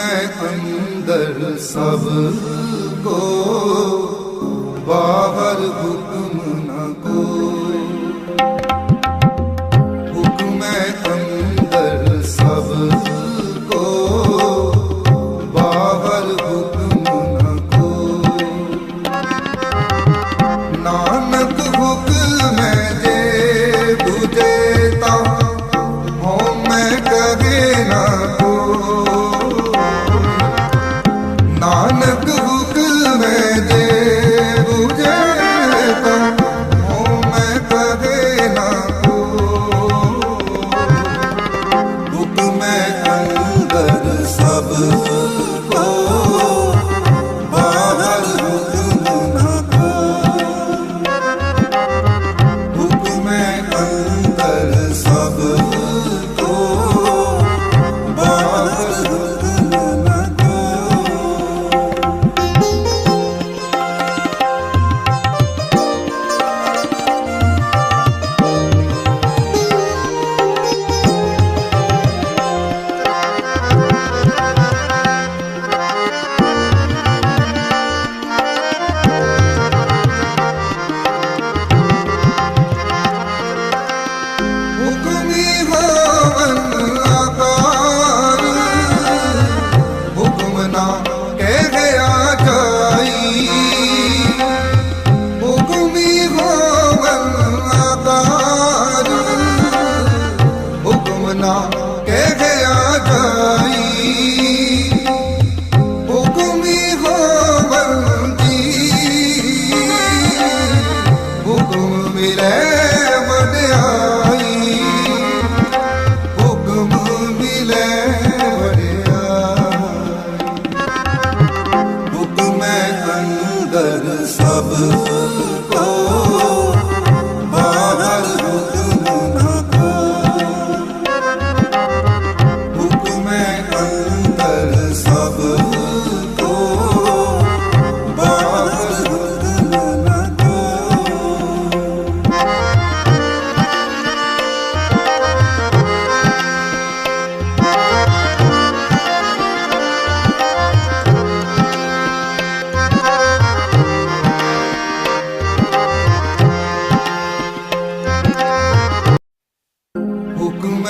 मैं अंदर सब को बाहर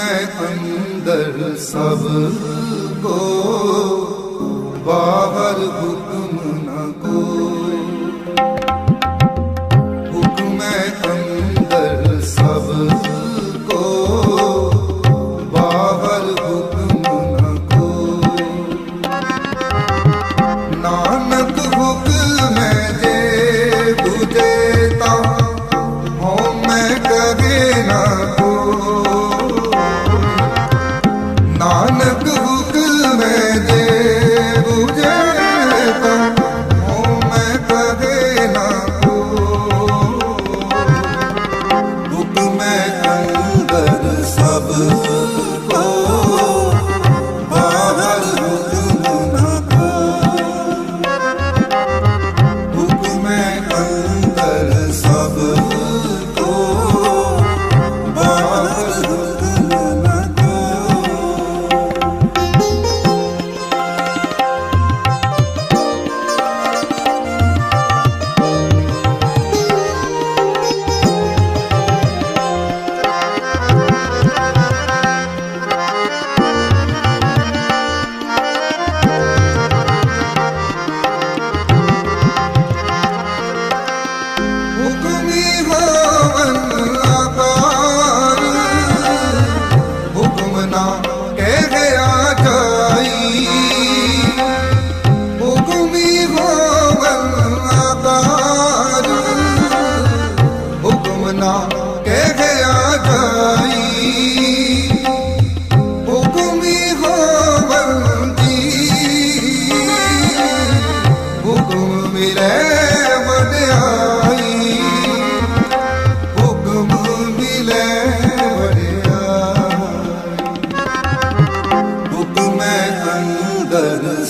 मैं अंदर सब को बाहर हुक्म न को हुक्म अंदर सब को बाहर हुक्म न को नानक हुक्म दे बुझेता हो मैं कभी ना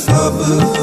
ਸਭ